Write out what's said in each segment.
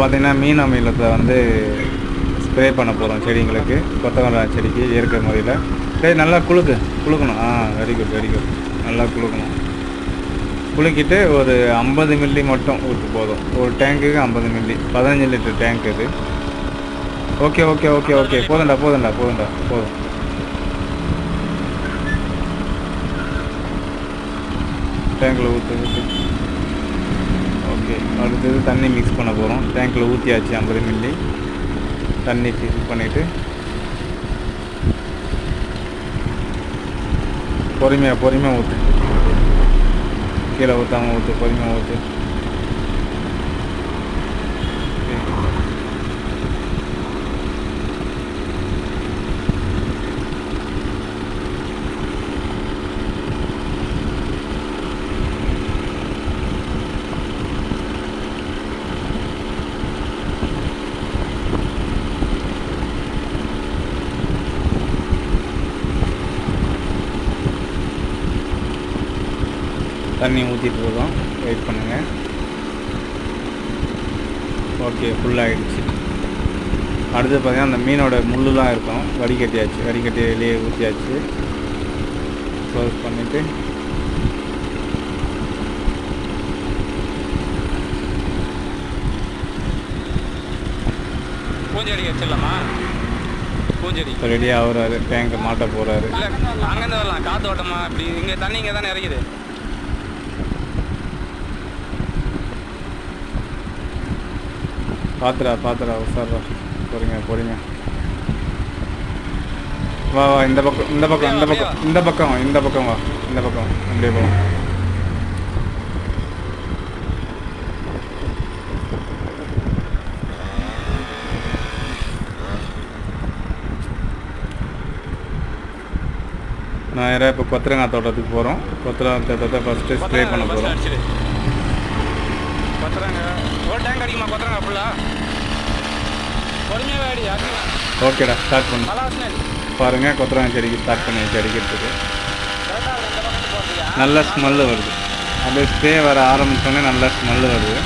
பார்த்தீங்கன்னா மீன் அமிலத்தை வந்து ஸ்ப்ரே பண்ண போகிறோம் செடிங்களுக்கு. கொத்தவரம் செடிக்கு இயற்கை முறையில். சரி நல்லா குளுக்கு குளுக்கணும். ஆ வெரி குட் வெரி குட் நல்லா குளுக்கணும். குளிக்கிட்டு ஒரு ஐம்பது மில்லி மட்டும் ஊற்று போதும். ஒரு டேங்க்குக்கு ஐம்பது மில்லி பதினஞ்சு லிட்டர் டேங்க் இது. ஓகே ஓகே ஓகே ஓகே போதும்டா போதும்டா போதும்டா போதும். டேங்கில் ஊற்று ஊற்று ஓகே அடுத்தது தண்ணி மிக்ஸ் பண்ண போகிறோம் டேங்க்கில் ஊற்றியாச்சு ஐம்பது மில்லி தண்ணி ஃபில் பண்ணிவிட்டு பொறுமையாக பொறுமையாக ஊற்று கீழே ஊற்றாமல் ஊற்று பொறுமையாக ஊற்று தண்ணி ஊற்றிட்டு இருக்கோம் வெயிட் பண்ணுங்கள் ஓகே ஃபுல்லாகிடுச்சு அடுத்து பார்த்தீங்கன்னா அந்த மீனோட முள்ளுலாம் இருக்கும். வடிகட்டியாச்சு. வடிகட்டி வெளியே ஊற்றியாச்சு க்ளோஸ் பண்ணிவிட்டு பூஞ்செடி வச்சிடலாமா? பூஞ்செடி இப்போ ரெடியாக ஆகுறாரு. டேங்கை மாட்ட போகிறாரு இல்லை அங்கேருந்து வரலாம். காற்று ஓட்டமா இப்படி இங்கே தண்ணி இங்கே தானே இறங்குது. பாத்துடா பாத்துடா உசாரா பொறுங்க பொறுங்க. வா வா இந்த பக்கம் இந்த பக்கம் இந்த பக்கம் இந்த பக்கம் வா, இந்த பக்கம் வா இந்த பக்கம் அப்படியே போ. நான் யாராவது இப்போ கொத்தரங்காய் தோட்டத்துக்கு போகிறோம் கொத்தரங்காய் தோட்டத்தை ஃபஸ்ட்டு ஸ்ப்ரே பண்ண போகிறோம் ஒரு டேங்க் அடிக்குமா? கொத்துறாங்க ஃபுல்லா பொறுமையாக அடி ஓகேடா ஸ்டார்ட் பண்ணு. பாருங்கள் கொத்தரங்காய் செடிக்கு ஸ்டார்ட் பண்ணியாச்சு அடிக்கிறதுக்கு பக்கத்து போகிறதுக்கா நல்ல ஸ்மெல்லு வருது. அப்படியே ஸ்ப்ரே வர ஆரம்பிச்சோடனே நல்ல ஸ்மெல்லு வருது.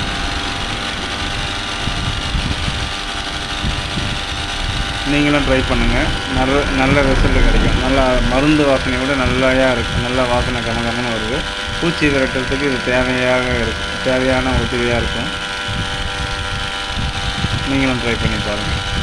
நீங்களும் ட்ரை பண்ணுங்கள் நல்ல நல்ல ரிசல்ட் கிடைக்கும். நல்லா மருந்து வாசனை விட நல்லாயா இருக்குது நல்ல வாசனை கமகமன்னு வருது. பூச்சி விரட்டுறதுக்கு இது தேவையாக இருக்கு. தேவையான உதவியாக இருக்கும். நீங்களும் ட்ரை பண்ணி பாருங்கள்